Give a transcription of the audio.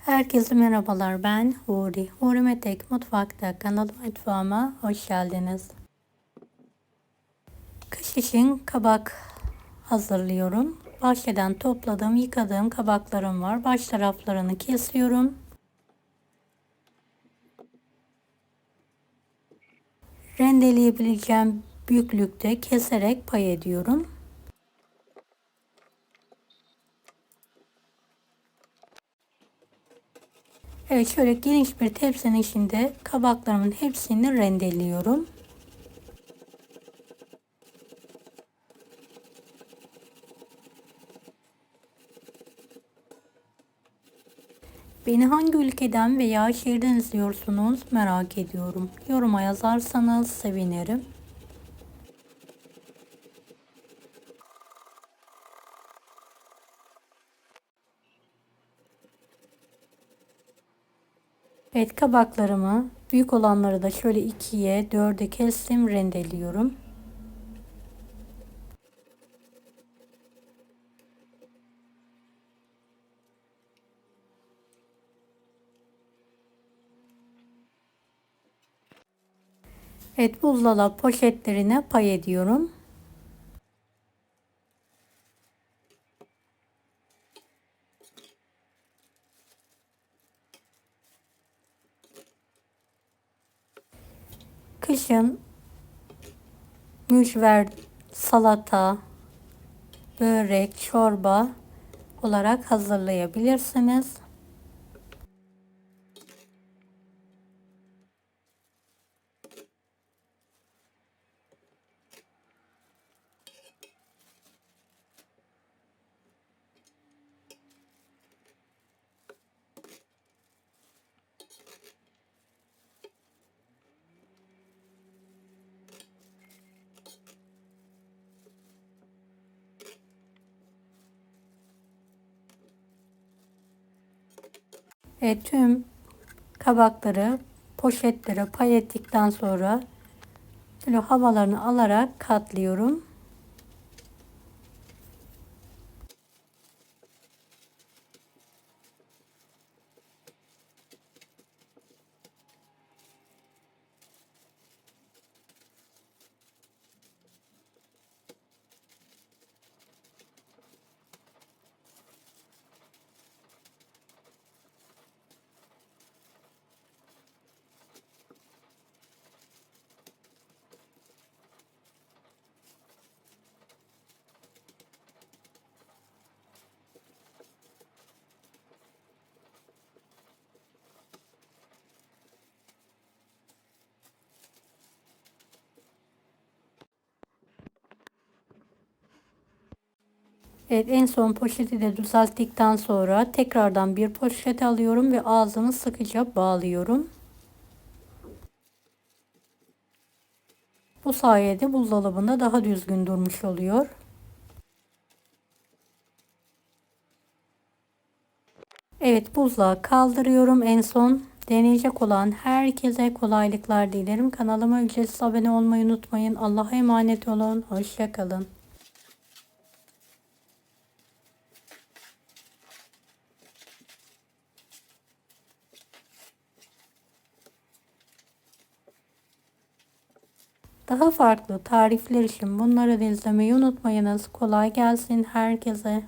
Herkese merhabalar ben Huri. Huri Metek Mutfak'ta kanalı mutfağıma hoş geldiniz. Kış için kabak hazırlıyorum. Bahçeden topladığım, yıkadığım kabaklarım var. Baş taraflarını kesiyorum. Rendeleyebileceğim büyüklükte keserek pay ediyorum. Evet şöyle geniş bir tepsinin içinde kabaklarımın hepsini rendeliyorum. Beni hangi ülkeden veya şehirden izliyorsunuz merak ediyorum. Yoruma yazarsanız sevinirim. Evet kabaklarımı büyük olanları da şöyle ikiye dörde kestim rendeliyorum. Evet buzdolabı poşetlerine pay ediyorum. Kışın mücver, salata, börek, çorba olarak hazırlayabilirsiniz. Evet tüm kabakları poşetlere pay ettikten sonra böyle havalarını alarak katlıyorum. Evet en son poşeti de düzelttikten sonra tekrardan bir poşet alıyorum ve ağzını sıkıca bağlıyorum. Bu sayede buzdolabında daha düzgün durmuş oluyor. Evet buzluğa kaldırıyorum en son. Deneyecek olan herkese kolaylıklar dilerim. Kanalıma ücretsiz abone olmayı unutmayın. Allah'a emanet olun. Hoşçakalın. Daha farklı tarifler için bunları izlemeyi unutmayınız. Kolay gelsin herkese.